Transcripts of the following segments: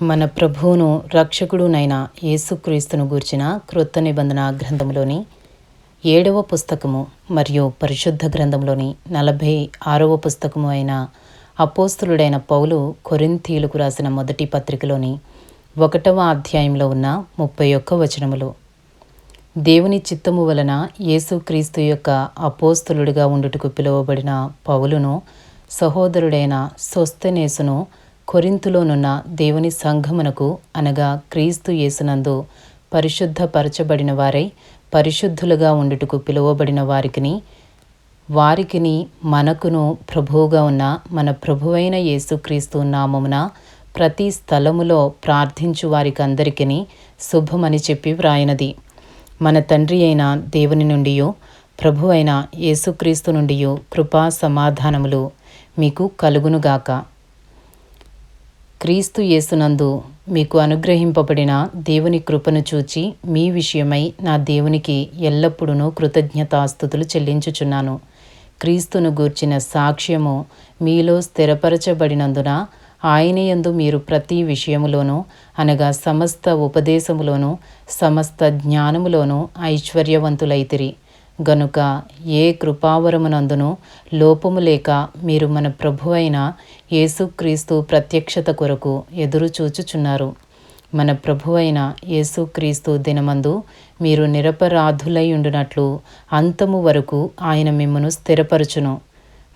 మన ప్రభువును రక్షకుడునైన యేసుక్రీస్తును గూర్చిన క్రొత్త నిబంధన గ్రంథంలోని ఏడవ పుస్తకము మరియు పరిశుద్ధ గ్రంథంలోని నలభై ఆరవ పుస్తకము అయిన అపోస్తులుడైన పౌలు కొరింథీయులకు రాసిన మొదటి పత్రికలోని ఒకటవ అధ్యాయంలో ఉన్న ముప్పై ఒక్క వచనములు. దేవుని చిత్తము వలన యేసుక్రీస్తు యొక్క అపోస్తులుడిగా ఉండుటకు పిలువబడిన పౌలును సహోదరుడైన సొస్తెనేసును కొరింతులోనున్న దేవుని సంఘమునకు అనగా క్రీస్తు యేసునందు పరిశుద్ధపరచబడిన వారై పరిశుద్ధులుగా ఉండుటకు పిలువబడిన వారికిని వారికిని మనకును ప్రభువుగా ఉన్న మన ప్రభువైన యేసుక్రీస్తు నామమున ప్రతి స్థలములో ప్రార్థించు వారికందరికీ శుభమని చెప్పి వ్రాయినది. మన తండ్రి అయిన దేవుని నుండి ప్రభు అయిన యేసుక్రీస్తు నుండి కృపా సమాధానములు మీకు కలుగునుగాక. క్రీస్తు యేసునందు మీకు అనుగ్రహింపబడిన దేవుని కృపను చూచి మీ విషయమై నా దేవునికి ఎల్లప్పుడూ కృతజ్ఞతాస్థుతులు చెల్లించుచున్నాను. క్రీస్తును గూర్చిన సాక్ష్యము మీలో స్థిరపరచబడినందున ఆయనయందు మీరు ప్రతి విషయములోనూ అనగా సమస్త ఉపదేశములోనూ సమస్త జ్ఞానములోనూ ఐశ్వర్యవంతులైతిరి. గనుక ఏ కృపావరమునందును లోపము లేక మీరు మన ప్రభువైన యేసుక్రీస్తు ప్రత్యక్షత కొరకు ఎదురుచూచుచున్నారు మన మన ప్రభువైన యేసుక్రీస్తు దినమందు మీరు నిరపరాధులై ఉండునట్లు అంతము వరకు ఆయన మిమ్మను స్థిరపరచును.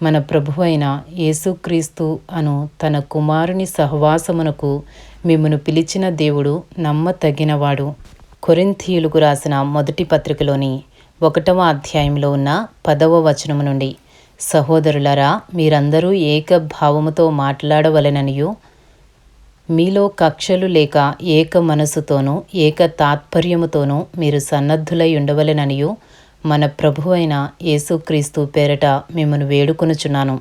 మన ప్రభువైన యేసుక్రీస్తు అను తన కుమారుని సహవాసమునకు మిమ్మను పిలిచిన దేవుడు నమ్మతగినవాడు. కొరింథీయులకు రాసిన మొదటి పత్రికలోని ఒకటవ అధ్యాయంలో ఉన్న పదవ వచనము నుండి. సహోదరులరా మీరందరూ ఏక భావముతో మాట్లాడవలెననియు. మీలో కక్షలు లేక ఏక మనసుతోనూ ఏక తాత్పర్యముతోనూ మీరు సన్నద్ధులై ఉండవలెననియు. మన ప్రభు అయిన యేసుక్రీస్తు పేరట మిమ్మను వేడుకొనుచున్నాను.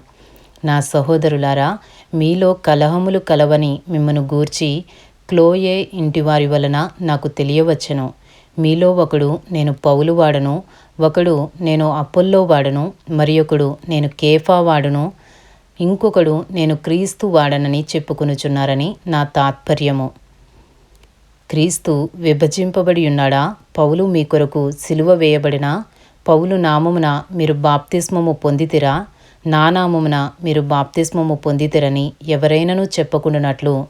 నా సహోదరులారా మీలో కలహములు కలవని మిమ్మను గూర్చి క్లోయే ఇంటివారి వలన నాకు తెలియవచ్చెను. మీలో ఒకడు నేను పౌలు వాడను ఒకడు నేను అప్పుల్లో వాడను మరి ఒకడు నేను కేఫా వాడను ఇంకొకడు నేను క్రీస్తు వాడనని చెప్పుకొనుచున్నారని నా తాత్పర్యము. క్రీస్తు విభజింపబడి ఉన్నాడా? పౌలు మీ కొరకు సిలువ వేయబడిన? పౌలు నామమున మీరు బాప్తిస్మము పొందితిరా? నా నామమున మీరు బాప్తిస్మము పొందితిరని ఎవరైనను చెప్పకుండానట్లు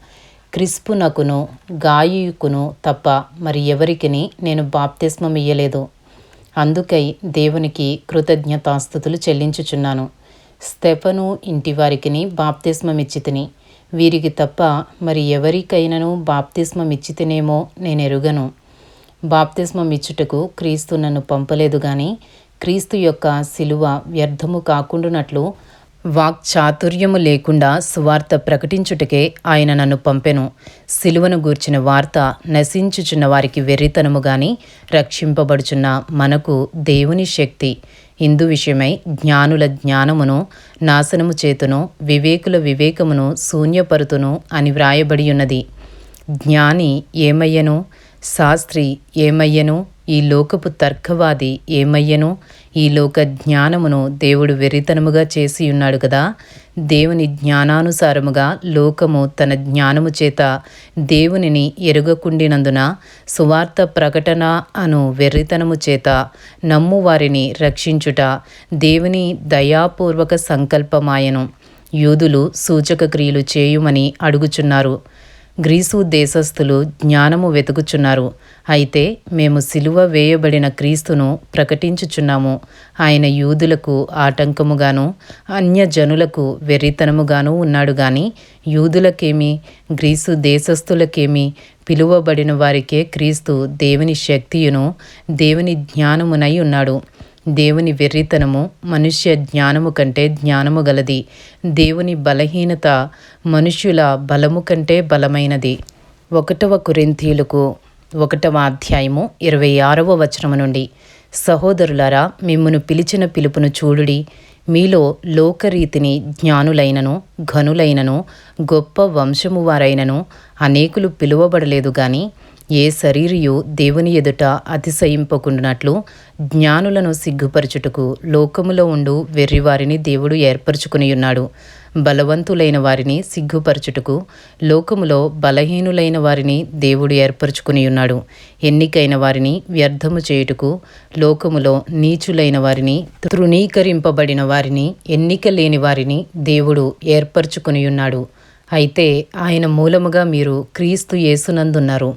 క్రిస్పునకును గాయుకును తప్ప మరి ఎవరికిని నేను బాప్తిస్మమియ్యలేదు అందుకై దేవునికి కృతజ్ఞతాస్థుతులు చెల్లించుచున్నాను. స్టెఫను ఇంటివారికిని బాప్తిస్మమిచ్చితిని. బాప్తిస్మమిచ్చి తిని వీరికి తప్ప మరి ఎవరికైనాను బాప్తిస్మం ఇచ్చితినేమో నేను ఎరుగను బాప్తిస్మమిచ్చుటకు క్రీస్తు నన్ను పంపలేదు గాని క్రీస్తు యొక్క శిలువ వ్యర్థము కాకుండానట్లు వాక్చాతుర్యము లేకుండా సువార్త ప్రకటించుటకే ఆయన నన్ను పంపెను. సిలువను గూర్చిన వార్త నశించుచున్న వారికి వెర్రితనము గాని రక్షింపబడుచున్న మనకు దేవుని శక్తి. ఇందు విషయమై జ్ఞానుల జ్ఞానమును నాశనము చేతును వివేకుల వివేకమును శూన్యపరుతును అని వ్రాయబడి ఉన్నది జ్ఞాని ఏమయ్యను? శాస్త్రి ఏమయ్యను? ఈ లోకపు తర్కవాది ఏమయ్యను? ఈ లోక జ్ఞానమును దేవుడు వెర్రితనముగా చేసి ఉన్నాడు కదా? దేవుని జ్ఞానానుసారముగా లోకము తన జ్ఞానము చేత దేవునిని ఎరుగకుండినందున సువార్త ప్రకటన అను వెర్రితనము చేత నమ్ము వారిని రక్షించుట దేవుని దయాపూర్వక సంకల్పమాయను. యూదులు సూచక క్రియలు చేయుమని అడుగుచున్నారు. గ్రీసు దేశస్థులు జ్ఞానము వెతుకుచున్నారు. అయితే మేము సిలువ వేయబడిన క్రీస్తును ప్రకటించుచున్నాము. ఆయన యూదులకు ఆటంకముగాను అన్యజనులకు వెర్రితనముగాను ఉన్నాడు గాని యూదులకేమి గ్రీసు దేశస్థులకేమి పిలువబడిన వారికే క్రీస్తు దేవుని శక్తియును దేవుని జ్ఞానమునై ఉన్నాడు. దేవుని వెర్రితనము మనుష్య జ్ఞానము కంటే జ్ఞానము గలది. దేవుని బలహీనత మనుష్యుల బలము కంటే బలమైనది. ఒకటవ కురింతీయులకు ఒకటవ అధ్యాయము ఇరవై ఆరవ వచనము నుండి. సహోదరులారా మిమ్మును పిలిచిన పిలుపును చూడుడి. మీలో లోకరీతిని జ్ఞానులైనను ఘనులైనను గొప్ప వంశము వారైనను అనేకులు పిలువబడలేదు గాని ఏ శరీరియు దేవుని ఎదుట అతిశయింపకుండునట్లు జ్ఞానులను సిగ్గుపరచుటకు లోకములో ఉండు వెర్రివారిని దేవుడు ఏర్పరచుకునియున్నాడు. బలవంతులైన వారిని సిగ్గుపరచుటకు లోకములో బలహీనులైన వారిని దేవుడు ఏర్పరచుకునియున్నాడు. ఎన్నికైన వారిని వ్యర్థము చేయుటకు లోకములో నీచులైన వారిని తృణీకరింపబడిన వారిని ఎన్నిక లేని వారిని దేవుడు ఏర్పరచుకునియున్నాడు. అయితే ఆయన మూలముగా మీరు క్రీస్తు యేసునందున్నారు.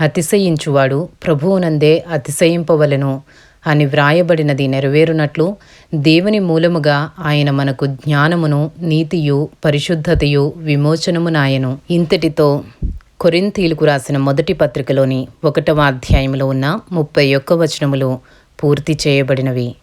అతిశయించువాడు ప్రభువునందే అతిశయింపవలెను అని వ్రాయబడినది నెరవేరునట్లు దేవుని మూలముగా ఆయన మనకు జ్ఞానమును నీతియు పరిశుద్ధతయు విమోచనమునాయను. ఇంతటితో కొరింతీలకు రాసిన మొదటి పత్రికలోని ఒకటవ అధ్యాయంలో ఉన్న ముప్పై ఒక్క వచనములు పూర్తి చేయబడినవి.